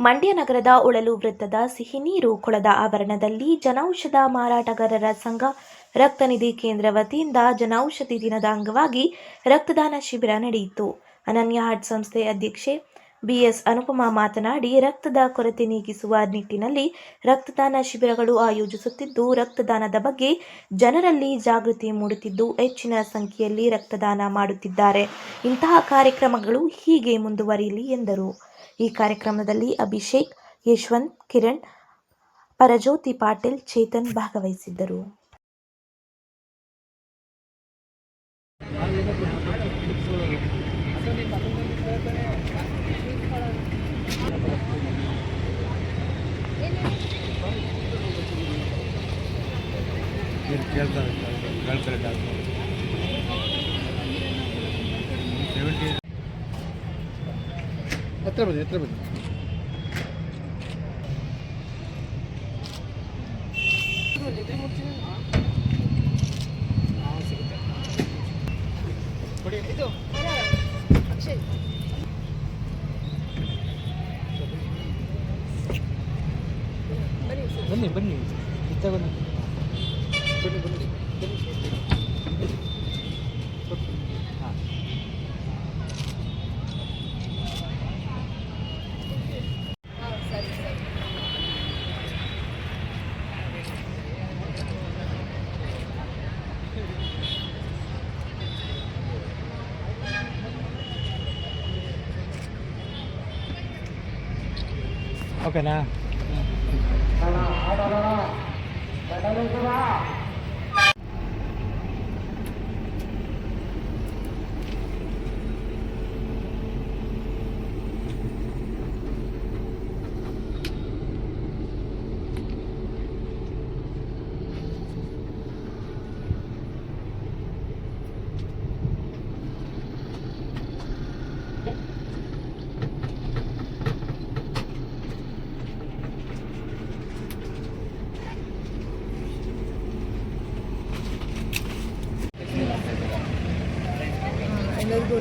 ಮಂಡ್ಯ ನಗರದ ಉಳಲು ವೃತ್ತದ ಸಿಹಿನೀರು ಕೊಳದ ಆವರಣದಲ್ಲಿ ಜನೌಷಧ ಮಾರಾಟಗಾರರ ಸಂಘ ರಕ್ತನಿಧಿ ಕೇಂದ್ರ ವತಿಯಿಂದ ಜನೌಷಧಿ ದಿನದ ಅಂಗವಾಗಿ ರಕ್ತದಾನ ಶಿಬಿರ ನಡೆಯಿತು. ಅನನ್ಯ ಹಾಟ್ ಸಂಸ್ಥೆ ಅಧ್ಯಕ್ಷೆ ಬಿಎಸ್ ಅನುಪಮಾ ಮಾತನಾಡಿ, ರಕ್ತದ ಕೊರತೆ ನೀಗಿಸುವ ನಿಟ್ಟಿನಲ್ಲಿ ರಕ್ತದಾನ ಶಿಬಿರಗಳು ಆಯೋಜಿಸುತ್ತಿದ್ದು, ರಕ್ತದಾನದ ಬಗ್ಗೆ ಜನರಲ್ಲಿ ಜಾಗೃತಿ ಮೂಡುತ್ತಿದ್ದು, ಹೆಚ್ಚಿನ ಸಂಖ್ಯೆಯಲ್ಲಿ ರಕ್ತದಾನ ಮಾಡುತ್ತಿದ್ದಾರೆ. ಇಂತಹ ಕಾರ್ಯಕ್ರಮಗಳು ಹೀಗೆ ಮುಂದುವರಿಯಲಿ ಎಂದರು. ಈ ಕಾರ್ಯಕ್ರಮದಲ್ಲಿ ಅಭಿಷೇಕ್ ಯಶವಂತ್ ಕಿರಣ್ ಪರಜ್ಯೋತಿ ಪಾಟೀಲ್ ಚೇತನ್ ಭಾಗವಹಿಸಿದ್ದರು. ಕೇಳ್ತಾರೆ ಹೇಳ್ತಾರೆ ಡಾಕ್ಟರ್ ಸೆವೆಂಟಿ ಹತ್ರ ಬನ್ನಿ ಹತ್ರ ಬನ್ನಿ ಬನ್ನಿ ಬನ್ನಿ ಇತ್ತ ಬನ್ನಿ ಬನ್ನಿ ಓಕೆನಾ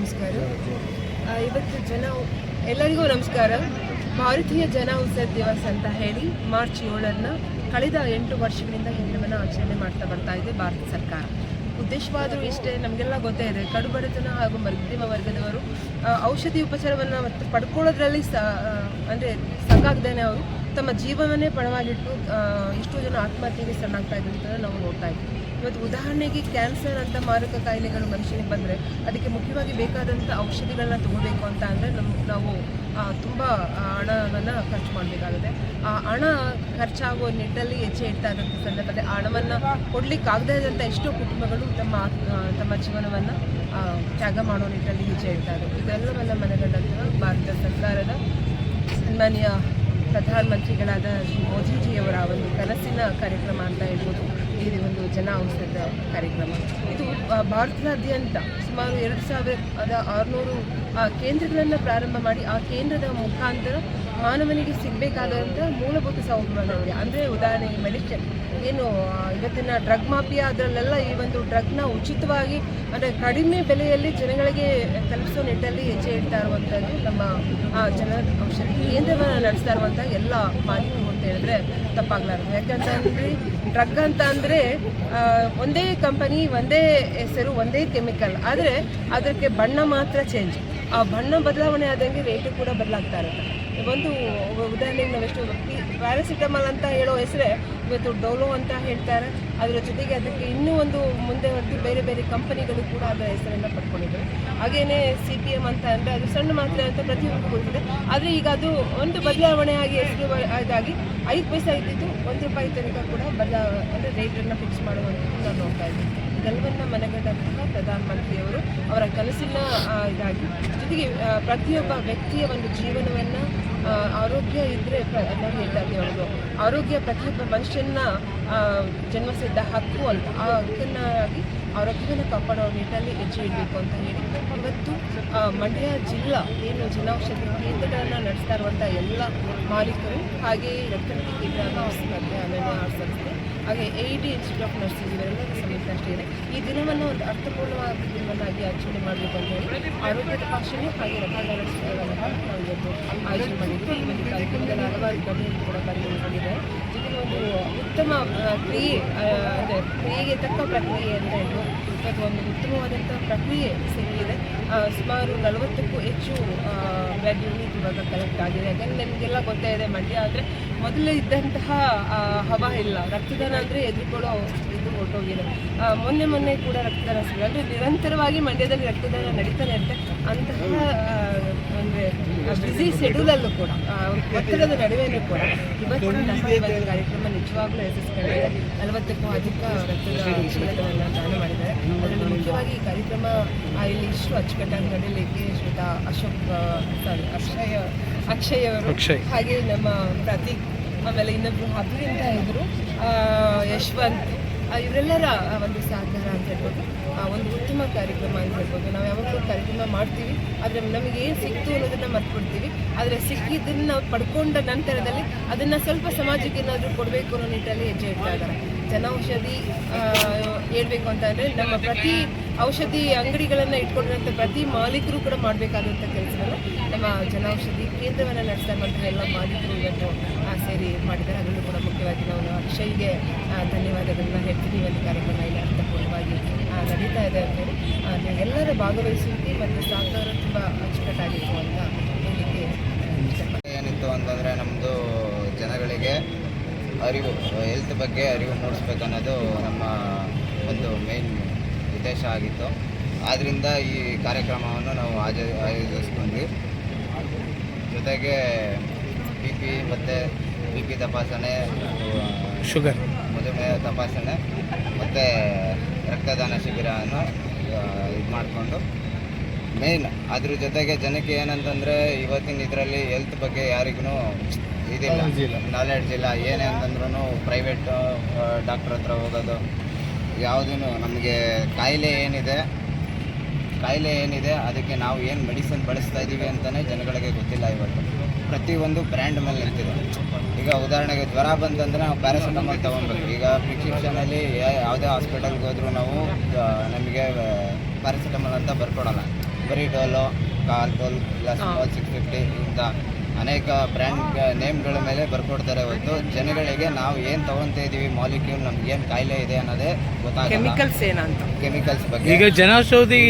ನಮಸ್ಕಾರ. ಇವತ್ತು ಜನ ಎಲ್ಲರಿಗೂ ನಮಸ್ಕಾರ. ಭಾರತೀಯ ಜನ ಔಷಧ ದಿವಸ ಅಂತ ಹೇಳಿ ಮಾರ್ಚ್ ಏಳನ್ನ ಕಳೆದ ಎಂಟು ವರ್ಷಗಳಿಂದ ಈ ಆಚರಣೆ ಮಾಡ್ತಾ ಬರ್ತಾ ಇದೆ ಭಾರತ ಸರ್ಕಾರ. ಉದ್ದೇಶವಾದರೂ ಇಷ್ಟೇ, ನಮಗೆಲ್ಲ ಗೊತ್ತೇ ಇದೆ. ಕಡುಬಡತನ ಹಾಗೂ ಮಧ್ಯಮ ವರ್ಗದವರು ಔಷಧಿ ಉಪಚಾರವನ್ನು ಮತ್ತು ಪಡ್ಕೊಳ್ಳೋದ್ರಲ್ಲಿ ಸ ಅಂದರೆ ಸಾಕಾಗ್ದೇನೆ ಅವರು. ತಮ್ಮ ಜೀವವನ್ನೇ ಪಣವಾಗಿಟ್ಟು ಎಷ್ಟೋ ಜನ ಆತ್ಮಹತ್ಯೆಗೆ ಶರಣಾಗ್ತಾ ಅಂತ ನಾವು ನೋಡ್ತಾ ಇದ್ದೀವಿ ಇವತ್ತು ಉದಾಹರಣೆಗೆ ಕ್ಯಾನ್ಸರ್ ಅಂತ ಮಾರಕ ಕಾಯಿಲೆಗಳು ಮನುಷ್ಯನಿಗೆ ಬಂದರೆ ಅದಕ್ಕೆ ಮುಖ್ಯವಾಗಿ ಬೇಕಾದಂಥ ಔಷಧಿಗಳನ್ನ ತಗೋಬೇಕು ಅಂತ ಅಂದರೆ ನಮ್ಮ ನಾವು ತುಂಬ ಹಣವನ್ನು ಖರ್ಚು ಮಾಡಬೇಕಾಗುತ್ತೆ. ಆ, ಹಣ ಖರ್ಚಾಗುವ ನಿಟ್ಟಲ್ಲಿ ಹೆಜ್ಜೆ ಇಡ್ತಾ ಇದ್ದಂಥ ಸಂದರ್ಭದಲ್ಲಿ ಆ ಹಣವನ್ನು ಕೊಡಲಿಕ್ಕಾಗದೇ ಇದ್ದಂಥ ಎಷ್ಟೋ ಕುಟುಂಬಗಳು ತಮ್ಮ ತಮ್ಮ ಜೀವನವನ್ನು ತ್ಯಾಗ ಮಾಡೋ ನಿಟ್ಟಲ್ಲಿ ಹೆಜ್ಜೆ ಇಡ್ತಾ ಇದ್ದಾರೆ. ಇದೆಲ್ಲವನ್ನು ಮನಗಂಡಂತಹ ಭಾರತ ಸರ್ಕಾರದ ಸನ್ಮಾನ್ಯ ಪ್ರಧಾನಮಂತ್ರಿಗಳಾದ ಶ್ರೀ ಮೋದಿಜಿಯವರ ಒಂದು ಕನಸಿನ ಕಾರ್ಯಕ್ರಮ ಅಂತ ಹೇಳ್ಬೋದು. ಈ ಒಂದು ಜನ ಔಷಧ ಕಾರ್ಯಕ್ರಮ. ಇದು ಭಾರತದಾದ್ಯಂತ ಸುಮಾರು ಎರಡು ಸಾವಿರದ ಆರುನೂರು ಕೇಂದ್ರಗಳನ್ನು ಪ್ರಾರಂಭ ಮಾಡಿ ಆ ಕೇಂದ್ರದ ಮುಖಾಂತರ ಮಾನವನಿಗೆ ಸಿಗಬೇಕಾದಂಥ ಮೂಲಭೂತ ಸೌಲಭ್ಯಗಳಿವೆ. ಅಂದರೆ ಉದಾಹರಣೆಗೆ ಮೆಡಿಸಿನ್ ಏನು ಇವತ್ತಿನ ಡ್ರಗ್ ಮಾಫಿಯಾ ಅದರಲ್ಲೆಲ್ಲ ಈ ಒಂದು ಡ್ರಗ್ನ ಉಚಿತವಾಗಿ, ಅಂದರೆ ಕಡಿಮೆ ಬೆಲೆಯಲ್ಲಿ ಜನಗಳಿಗೆ ತಲುಪಿಸೋ ನಿಟ್ಟಲ್ಲಿ ಹೆಜ್ಜೆ ಇಡ್ತಾ ಇರುವಂಥದ್ದು ನಮ್ಮ ಜನ ಔಷಧಿ ಕೇಂದ್ರವನ್ನು ನಡೆಸ್ತಾ ಇರುವಂಥ ಎಲ್ಲ ಮಾಲೀಕರು ಅಂತ ಹೇಳಿದ್ರೆ ತಪ್ಪಾಗ್ಲಾರ್ದು. ಯಾಕಂತಂದ್ರೆ ಡ್ರಗ್ ಅಂತ ಅಂದರೆ ಒಂದೇ ಕಂಪನಿ ಒಂದೇ ಹೆಸರು, ಒಂದೇ ಕೆಮಿಕಲ್ ಆದರೆ ಅದಕ್ಕೆ ಬಣ್ಣ ಮಾತ್ರ ಚೇಂಜ್ ಆ ಬಣ್ಣ ಬದಲಾವಣೆ ಆದಂಗೆ ರೇಟು ಕೂಡ ಬದಲಾಗ್ತಾ ಇರುತ್ತೆ. ಒಂದು ಉದಾಹರಣೆಗೆ ನಾವೆಷ್ಟು ಪ್ಯಾರಾಸಿಟಮಾಲ್ ಅಂತ ಹೇಳೋ ಹೆಸರೇ ಇವತ್ತು ಡೋಲೋ ಅಂತ ಹೇಳ್ತಾರೆ. ಅದರ ಜೊತೆಗೆ ಅದಕ್ಕೆ ಇನ್ನೂ ಒಂದು ಮುಂದೆ ಹೊರತು ಬೇರೆ ಬೇರೆ ಕಂಪನಿಗಳು ಕೂಡ ಅದರ ಹೆಸರನ್ನು ಪಡ್ಕೊಂಡಿದ್ರು. ಹಾಗೇನೆ ಸಿ ಪಿ ಎಂ ಅಂತ ಅಂದರೆ ಅದು ಸಣ್ಣ ಮಾತ್ರೆ ಅಂತ ಪ್ರತಿಯೊಂದು ಗೊತ್ತಿದೆ. ಆದರೆ ಈಗ ಅದು ಒಂದು ಬದಲಾವಣೆ ಆಗಿ ಹೆಸರು ಇದಾಗಿ ಐದು ಪೈಸೆ ಇದ್ದಿದ್ದು ಒಂದು ರೂಪಾಯಿ ತನಕ ಕೂಡ ಬದಲಾವಣೆ ಅಂದರೆ ರೇಟನ್ನು ಫಿಕ್ಸ್ ಮಾಡುವಂಥದ್ದು ನಾವು ನೋಡ್ತಾ ಇದ್ದೀವಿ. ಇದೆಲ್ಲವನ್ನ ಮನಗಂಡಂತಹ ಪ್ರಧಾನಮಂತ್ರಿಯವರು ಅವರ ಕನಸಿನ ಇದಾಗಿ, ಜೊತೆಗೆ ಪ್ರತಿಯೊಬ್ಬ ವ್ಯಕ್ತಿಯ ಒಂದು ಜೀವನವನ್ನು ಆರೋಗ್ಯ ಇದ್ದರೆ ನಾವು ಹೇಳ್ತಾ ಅವರು ಆರೋಗ್ಯ ಪ್ರತಿಯೊಬ್ಬ ಮನುಷ್ಯನ ಜನ್ಮಸಿದ್ದ ಹಕ್ಕು ಅಂತ ಆ ಹಕ್ಕನ್ನಾಗಿ ಆರೋಗ್ಯವನ್ನು ಕಾಪಾಡೋ ನಿಟ್ಟಲ್ಲಿ ಹೆಜ್ಜೆ ಇಡಬೇಕು ಅಂತ ಹೇಳಿ ಇವತ್ತು ಮಂಡ್ಯ ಜಿಲ್ಲಾ ಏನು ಜನೌಷಧಿ ಕೇಂದ್ರಗಳನ್ನು ನಡೆಸ್ತಾ ಇರುವಂಥ ಎಲ್ಲ ಮಾಲೀಕರು, ಹಾಗೆಯೇ ರಕ್ತನಿಧಿ ಕೇಂದ್ರ ಆರ್ಟ್ ಸಂಸ್ಥೆ ಹಾಗೆ A T institute of nursing ಇವೆಲ್ಲರ ಸಂಯುಕ್ತ ಅಷ್ಟೇ ಇದೆ. ಈ ದಿನವನ್ನು ಒಂದು ಅರ್ಥಪೂರ್ಣವಾದ ದಿನವನ್ನಾಗಿ ಆಚರಣೆ ಮಾಡಬೇಕು ಅಂತ ಹೇಳಿ ಆರೋಗ್ಯ ತಪಾಸಣೆ ಹಾಗೆ ಶಿಬಿರವನ್ನು ನಾವು ಇವತ್ತು ಆಯೋಜನೆ ಮಾಡಿದ್ವಿ ಈ ಕಾರ್ಯಕ್ರಮದಲ್ಲಿ ಹಲವಾರು ಗಣ್ಯರು ಕೂಡ ಜೊತೆಗೆ ಒಂದು ಉತ್ತಮ ಕ್ರಿಯೆ ಅಂದರೆ ಕ್ರಿಯೆಗೆ ತಕ್ಕ ಪ್ರಕ್ರಿಯೆ ಅಂತ ಹೇಳ್ಬೋದು. ಒಂದು ಉತ್ತಮವಾದಂಥ ಪ್ರಕ್ರಿಯೆ ಸಿಗಿದೆ ಸುಮಾರು ನಲವತ್ತಕ್ಕೂ ಹೆಚ್ಚು ಯೂನಿಟ್ ಇವಾಗ ಕಲೆಕ್ಟ್ ಆಗಿದೆ. ಯಾಕಂದರೆ ನಿಮಗೆಲ್ಲ ಗೊತ್ತೇ ಇದೆ ಮಂಡ್ಯ ಅಂದರೆ ಮೊದಲು ಇದ್ದಂತಹ ಹವ ಇಲ್ಲ. ರಕ್ತದಾನ ಅಂದರೆ ಎದುರುಕೊಳ್ಳೋ ಇದು ಹೊರಟೋಗಿದೆ. ಮೊನ್ನೆ ಮೊನ್ನೆ ಕೂಡ ರಕ್ತದಾನ ಸಿಗ ಅಂದರೆ ನಿರಂತರವಾಗಿ ಮಂಡ್ಯದಲ್ಲಿ ರಕ್ತದಾನ ನಡೀತಾನೆ ಇರುತ್ತೆ. ಅಂತಹ ಅಂದರೆ ಬ್ಯುಸಿ ಶೆಡ್ಯೂಲಲ್ಲೂ ಕೂಡ ಒತ್ತಡದ ನಡುವೆಯೂ ಕೂಡ ಇವತ್ತು ಕಾರ್ಯಕ್ರಮ ನಿಜವಾಗ್ಲೂ ಯಶಸ್ವಿಯಾಗಿದೆ. ನಲವತ್ತಕ್ಕೂ ಅಧಿಕ ರಕ್ತದಾನ ಶಿಬಿರಗಳನ್ನು ದಾನ ಮಾಡಿದ್ದಾರೆ. ಅದರಲ್ಲಿ ಮುಖ್ಯವಾಗಿ ಈ ಕಾರ್ಯಕ್ರಮ ಇಲ್ಲಿ ಇಷ್ಟು ಅಚ್ಚುಕಟ್ಟಾಗಿ ನಡೀಲಿಕ್ಕೆ ಶ್ವೇತಾ ಅಶೋಕ್ ಸಾರಿ ಅಕ್ಷಯ ಅಕ್ಷಯ್ ಅವರು ಹಾಗೆ ನಮ್ಮ ಪ್ರತೀಕ್ ಆಮೇಲೆ ಇನ್ನೊಬ್ರು ಹಬ್ಬಿ ಅಂತ ಇದ್ರು ಯಶವಂತ್. ಇವರೆಲ್ಲರ ಒಂದು ಸಹಕಾರ ಅಂತ ಹೇಳ್ಬೋದು. ಒಂದು ಉತ್ತಮ ಕಾರ್ಯಕ್ರಮ ಅಂತ ಹೇಳ್ಬೋದು. ನಾವು ಯಾವಾಗಲೂ ಕಾರ್ಯಕ್ರಮ ಮಾಡ್ತೀವಿ, ಆದರೆ ನಮಗೆ ಏನು ಸಿಕ್ತು ಅನ್ನೋದನ್ನು ಮರ್ತ್ಬಿಡ್ತೀವಿ. ಆದರೆ ಸಿಕ್ಕಿದ್ದನ್ನು ನಾವು ಪಡ್ಕೊಂಡ ನಂತರದಲ್ಲಿ ಅದನ್ನು ಸ್ವಲ್ಪ ಸಮಾಜಕ್ಕೆ ಏನಾದರೂ ಕೊಡಬೇಕು ಅನ್ನೋ ನಿಟ್ಟಲ್ಲಿ ಹೆಜ್ಜೆ ಇದ್ದಾರೆ ಜನೌಷಧಿ ಹೇಳ್ಬೇಕು ಅಂತಂದರೆ ನಮ್ಮ ಪ್ರತಿ ಔಷಧಿ ಅಂಗಡಿಗಳನ್ನು ಇಟ್ಕೊಂಡಿರುವಂಥ ಪ್ರತಿ ಮಾಲೀಕರು ಕೂಡ ಮಾಡಬೇಕಾದಂಥ ಕೆಲಸವನ್ನು ನಮ್ಮ ಜನೌಷಧಿ ಕೇಂದ್ರವನ್ನು ನಡೆಸ್ತಾ ಇರುವಂತಹ ಎಲ್ಲ ಮಾಲೀಕರು ಇವತ್ತು ಸೇರಿ ಮಾಡಿದ್ದಾರೆ. ಅದರಲ್ಲೂ ಕೂಡ ಮುಖ್ಯವಾಗಿ ನಾನು ಅಕ್ಷಯ್ಗೆ ಧನ್ಯವಾದಗಳನ್ನ ಹೇಳ್ತೀನಿ. ಒಂದು ಕಾರ್ಯಕ್ರಮ ಇಲ್ಲಿ ಅರ್ಥಪೂರ್ಣವಾಗಿ ನಡೀತಾ ಇದೆ ಆ, ಎಲ್ಲರ ಭಾಗವಹಿಸುವಿಕೆ ಮತ್ತು ಸಹಕಾರ ತುಂಬ ಅಚ್ಚುಕಟ್ಟಾಗಿತ್ತು ಅಂತ ಇಷ್ಟಪಡ್ತೀನಿ. ಏನಿತ್ತು ಅಂತಂದರೆ ನಮ್ಮದು ಜನಗಳಿಗೆ ಅರಿವು ಹೆಲ್ತ್ ಬಗ್ಗೆ ಅರಿವು ಮೂಡಿಸ್ಬೇಕನ್ನೋದು ನಮ್ಮ ಒಂದು ಮೇನ್ ಉದ್ದೇಶ ಆಗಿತ್ತು. ಆದ್ದರಿಂದ ಈ ಕಾರ್ಯಕ್ರಮವನ್ನು ನಾವು ಆಜ ಆಯೋಜಿಸ್ಕೊಂಡ್ವಿ. ಜೊತೆಗೆ ಬಿ ಪಿ ಮತ್ತು ಬಿ ಪಿ ತಪಾಸಣೆ ಶುಗರ್ ಮಧುಮೇಹ ತಪಾಸಣೆ ಮತ್ತು ರಕ್ತದಾನ ಶಿಬಿರವನ್ನು ಇದು ಮಾಡಿಕೊಂಡು. ಮೇನ್ ಅದ್ರ ಜೊತೆಗೆ ಜನಕ್ಕೆ ಏನಂತಂದರೆ ಇವತ್ತಿನ ಇದರಲ್ಲಿ ಹೆಲ್ತ್ ಬಗ್ಗೆ ಯಾರಿಗೂ ಇದಿಲ್ಲ. ನಾಲೆಡ್ಜ್ ಇಲ್ಲ. ಏನೇ ಅಂತಂದ್ರೂ ಪ್ರೈವೇಟ್ ಡಾಕ್ಟ್ರ್ ಹತ್ರ ಹೋಗೋದು ಯಾವುದೂ ನಮಗೆ ಕಾಯಿಲೆ ಏನಿದೆ ಕಾಯಿಲೆ ಏನಿದೆ ಅದಕ್ಕೆ ನಾವು ಏನು ಮೆಡಿಸಿನ್ ಬಳಸ್ತಾ ಇದ್ದೀವಿ ಅಂತಲೇ ಜನಗಳಿಗೆ ಗೊತ್ತಿಲ್ಲ ಇವತ್ತು. ಪ್ರತಿಯೊಂದು ಬ್ರ್ಯಾಂಡ್ ಮೇಲೆ ನಿಂತಿದೆ. ಈಗ ಉದಾಹರಣೆಗೆ ಜ್ವರ ಬಂತಂದರೆ ನಾವು ಪ್ಯಾರಾಸಿಟಮಾಲ್ ತೊಗೊಬೇಕು ಈಗ ಪ್ರಿಸ್ಕ್ರಿಪ್ಷನಲ್ಲಿ ಯಾವುದೇ ಹಾಸ್ಪಿಟಲ್ಗೆ ಹೋದರೂ ನಾವು ನಮಗೆ ಪ್ಯಾರಾಸಿಟಮಾಲ್ ಅಂತ ಬರ್ಕೊಡೋಲ್ಲ. ಬರೀ ಡೋಲೋ ಕಾಲ್ಟೋಲ್ ಇಲ್ಲ ಸಿಕ್ಸ್ ಫಿಫ್ಟಿ ಇಂಥ ಅನೇಕ ಬ್ರ್ಯಾಂಡ್ ನೇಮ್ಗಳ ಮೇಲೆ ಬರ್ಕೊಡ್ತಾರೆ ಹೊತ್ತು ಜನಗಳಿಗೆ ನಾವು ಏನು ತೊಗೊತಾ ಇದ್ದೀವಿ ಮಾಲಿಕ್ಯೂಲ್ ನಮ್ಗೆ ಏನು ಕಾಯಿಲೆ ಇದೆ ಅನ್ನೋದೇ ಗೊತ್ತಾಗಲ್ಲ. ಕೆಮಿಕಲ್ಸ್ ಏನಂತ ಕೆಮಿಕಲ್ಸ್ ಬಗ್ಗೆ. ಈಗ ಜನೌಷಧಿ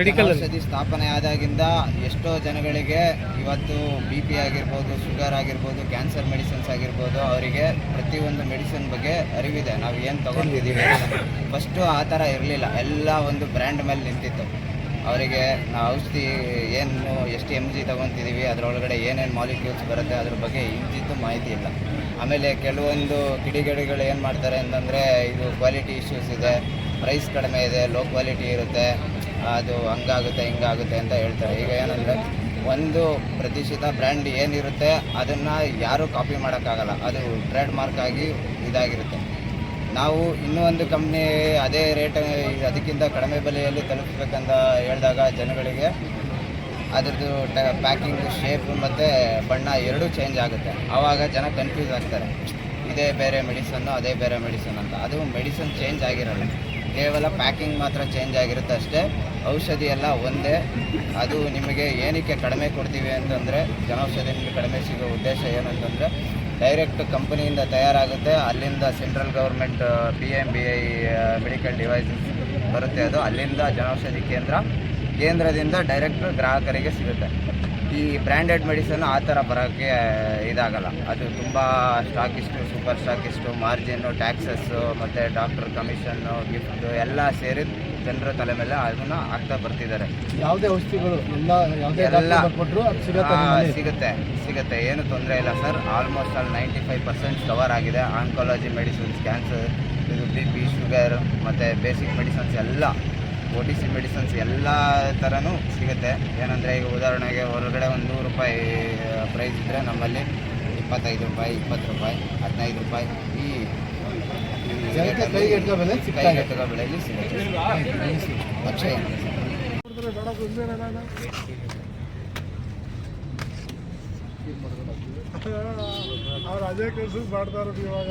ಮೆಡಿಕಲ್ ಔಷಧಿ ಸ್ಥಾಪನೆ ಆದಾಗಿಂದ ಎಷ್ಟೋ ಜನಗಳಿಗೆ ಇವತ್ತು ಬಿ ಪಿ ಆಗಿರ್ಬೋದು ಶುಗರ್ ಆಗಿರ್ಬೋದು ಕ್ಯಾನ್ಸರ್ ಮೆಡಿಸಿನ್ಸ್ ಆಗಿರ್ಬೋದು ಅವರಿಗೆ ಪ್ರತಿಯೊಂದು ಮೆಡಿಸಿನ್ ಬಗ್ಗೆ ಅರಿವಿದೆ. ನಾವು ಏನು ತಗೊಂಡಿದ್ದೀವಿ ಫಸ್ಟು ಆ ಥರ ಇರಲಿಲ್ಲ. ಎಲ್ಲ ಒಂದು ಬ್ರ್ಯಾಂಡ್ ಮೇಲೆ ನಿಂತಿತ್ತು. ಅವರಿಗೆ ನಾವು ಔಷಧಿ ಏನು, ಎಷ್ಟು ಎಂ ಜಿ ತೊಗೊತಿದ್ದೀವಿ, ಅದರೊಳಗಡೆ ಏನೇನು ಮಾಲಿಕ್ಯೂಲ್ಸ್ ಬರುತ್ತೆ, ಅದ್ರ ಬಗ್ಗೆ ಇಂತಿದ್ದು ಮಾಹಿತಿ ಇಲ್ಲ. ಆಮೇಲೆ ಕೆಲವೊಂದು ಕಿಡಿಗೇಡಿಗಳು ಏನು ಮಾಡ್ತಾರೆ ಅಂತಂದರೆ, ಇದು ಕ್ವಾಲಿಟಿ ಇಶ್ಯೂಸ್ ಇದೆ ಪ್ರೈಸ್ ಕಡಿಮೆ ಇದೆ ಲೋ ಕ್ವಾಲಿಟಿ ಇರುತ್ತೆ, ಅದು ಹಂಗಾಗುತ್ತೆ, ಹಿಂಗಾಗುತ್ತೆ ಅಂತ ಹೇಳ್ತಾರೆ. ಈಗ ಏನಂದರೆ, ಒಂದು ಪ್ರತಿಷ್ಠಿತ ಬ್ರ್ಯಾಂಡ್ ಏನಿರುತ್ತೆ, ಅದನ್ನು ಯಾರೂ ಕಾಪಿ ಮಾಡೋಕ್ಕಾಗಲ್ಲ. ಅದು ಟ್ರೇಡ್ ಮಾರ್ಕ್ ಆಗಿ ಇದಾಗಿರುತ್ತೆ. ನಾವು ಇನ್ನೂ ಒಂದು ಕಂಪ್ನಿ ಅದೇ ರೇಟ್ ಅದಕ್ಕಿಂತ ಕಡಿಮೆ ಬೆಲೆಯಲ್ಲಿ ತಲುಪಬೇಕಂತ ಹೇಳಿದಾಗ ಜನಗಳಿಗೆ ಅದರದ್ದು ಟ ಪ್ಯಾಕಿಂಗ್ ಶೇಪ್ ಮತ್ತು ಬಣ್ಣ ಎರಡೂ ಚೇಂಜ್ ಆಗುತ್ತೆ. ಆವಾಗ ಜನ ಕನ್ಫ್ಯೂಸ್ ಆಗ್ತಾರೆ. ಇದೇ ಬೇರೆ ಮೆಡಿಸನ್ನು ಅದೇ ಬೇರೆ ಮೆಡಿಸನ್ ಅಂತ. ಅದು ಮೆಡಿಸನ್ ಚೇಂಜ್ ಆಗಿರಲ್ಲ. ಕೇವಲ ಪ್ಯಾಕಿಂಗ್ ಮಾತ್ರ ಚೇಂಜ್ ಆಗಿರುತ್ತೆ ಅಷ್ಟೇ. ಔಷಧಿ ಎಲ್ಲ ಒಂದೇ. ಅದು ನಿಮಗೆ ಏನಕ್ಕೆ ಕಡಿಮೆ ಕೊಡ್ತೀವಿ ಅಂತಂದರೆ, ಜನೌಷಧಿ ನಿಮಗೆ ಕಡಿಮೆ ಸಿಗೋ ಉದ್ದೇಶ ಏನಂತಂದರೆ ಡೈರೆಕ್ಟ್ ಕಂಪನಿಯಿಂದ ತಯಾರಾಗುತ್ತೆ. ಅಲ್ಲಿಂದ central government P M B I medical devices ಬರುತ್ತೆ ಅದು. ಅಲ್ಲಿಂದ ಜನೌಷಧಿ ಕೇಂದ್ರ, ಕೇಂದ್ರದಿಂದ ಡೈರೆಕ್ಟ್ ಗ್ರಾಹಕರಿಗೆ ಸಿಗುತ್ತೆ. ಈ ಬ್ರ್ಯಾಂಡೆಡ್ ಮೆಡಿಸನ್ ಆ ಥರ ಬರೋಕ್ಕೆ ಇದಾಗಲ್ಲ. ಅದು ತುಂಬ stockist super stockist margin taxes ಮತ್ತು ಡಾಕ್ಟರ್ ಕಮಿಷನ್ನು ಗಿಫ್ಟು ಎಲ್ಲ ಸೇರಿ ಜನರ ತಲೆ ಮೇಲೆ ಅದನ್ನು ಹಾಕ್ತಾ ಬರ್ತಿದ್ದಾರೆ. ಯಾವುದೇ ಔಷಧಿಗಳು ಎಲ್ಲ ಯಾವುದೇ ಎಲ್ಲ ಕೊಟ್ಟರು ಸಿಗುತ್ತೆ ಸಿಗುತ್ತೆ ಏನು ತೊಂದರೆ ಇಲ್ಲ sir. Almost all ninety five percent cover ಆಗಿದೆ. ಆಂಕಾಲಜಿ ಮೆಡಿಸಿನ್ಸ್ ಕ್ಯಾನ್ಸರ್ ಇದು ಬಿ ಪಿ ಶುಗರ್ ಮತ್ತು ಬೇಸಿಕ್ ಮೆಡಿಸಿನ್ಸ್ ಎಲ್ಲ ಒ ಟಿ ಸಿ ಮೆಡಿಸಿನ್ಸ್ ಎಲ್ಲ ಥರನೂ ಸಿಗುತ್ತೆ. ಏನಂದರೆ ಈಗ ಉದಾಹರಣೆಗೆ ಹೊರಗಡೆ ಒಂದು ನೂರು ರೂಪಾಯಿ ಪ್ರೈಸ್ ಇದ್ದರೆ ನಮ್ಮಲ್ಲಿ ಇಪ್ಪತ್ತೈದು ರೂಪಾಯಿ ಇಪ್ಪತ್ತು ರೂಪಾಯಿ ಹದಿನೈದು ರೂಪಾಯಿ ಜನಕ್ಕೆ ಕೈಗೆ ಎಟುಕೋ ಬೆಲೆ ಸಿಗ್ತಾ ಇದೆ. ಕೈಗೆಟುಕೋ ಬೆಲೆಯಲ್ಲಿ ಸಿಗುತ್ತೆ ಅಕ್ಷಯ ಅವ್ರು ಅದೇ ಕೆಲಸ ಮಾಡ್ತಾ ಇರೋದು ಇವಾಗ